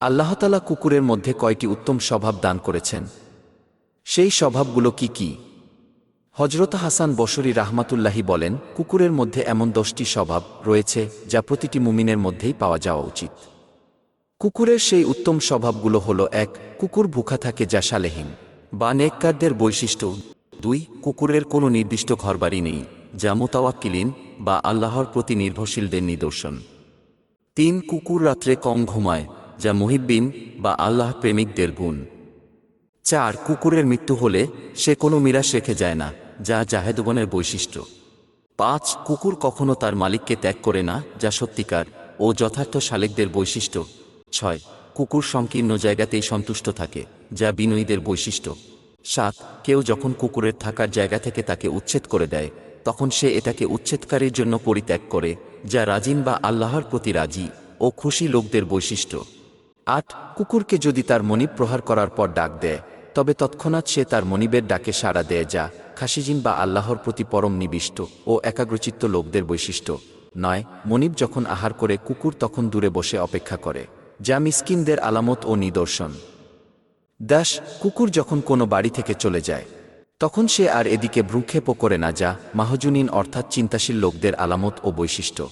আল্লাহতালা কুকুরের মধ্যে কয়টি উত্তম স্বভাব দান করেছেন? সেই স্বভাবগুলো কি কি? হজরত হাসান বসরি রাহমাতুল্লাহি বলেন, কুকুরের মধ্যে এমন দশটি স্বভাব রয়েছে যা প্রতিটি মুমিনের মধ্যেই পাওয়া যাওয়া উচিত। কুকুরের সেই উত্তম স্বভাবগুলো হলো এক, কুকুর ভুখা থাকে যা সালেহীন বা নেককারদের বৈশিষ্ট্য, দুই, কুকুরের কোনো নির্দিষ্ট ঘরবাড়ি নেই, যা মোতাওয়াক্কিলিন বা আল্লাহর প্রতি নির্ভরশীলদের নিদর্শন। তিন, কুকুর রাত্রে কম ঘুমায় যা মুহিব্বিন বা আল্লাহ প্রেমিকদের গুণ। চার, কুকুরের মৃত্যু হলে সে কোনো মিরাস রেখে যায় না, যা জাহেদগণের বৈশিষ্ট্য। পাঁচ, কুকুর কখনো তার মালিককে ত্যাগ করে না, যা সত্যিকার ও যথার্থ শালেকদের বৈশিষ্ট্য। ছয়, কুকুর সংকীর্ণ জায়গাতেই সন্তুষ্ট থাকে, যা বিনয়ীদের বৈশিষ্ট্য। সাত, কেউ যখন কুকুরের থাকার জায়গা থেকে তাকে উচ্ছেদ করে দেয়, তখন সে এটাকে উচ্ছেদকারীর জন্য পরিত্যাগ করে, যা রাজিন বা আল্লাহর প্রতি রাজি ও খুশি লোকদের বৈশিষ্ট্য। আট, কুকুরকে যদি তার মনিব প্রহার করার পর ডাক দেয়, তবে তৎক্ষণাৎ সে তার মনিবের ডাকে সাড়া দেয় যা খাসিজিন বা আল্লাহর প্রতি পরম নিবিষ্ট ও একাগ্রচিত্ত লোকদের বৈশিষ্ট্য। নয়, মনিব যখন আহার করে, কুকুর তখন দূরে বসে অপেক্ষা করে, যা মিসকিনদের আলামত ও নিদর্শন। দাস, কুকুর যখন কোনো বাড়ি থেকে চলে যায়, তখন সে আর এদিকে ভ্রুক্ষেপও করে না যা মাহজুনিন অর্থাৎ চিন্তাশীল লোকদের আলামত ও বৈশিষ্ট্য।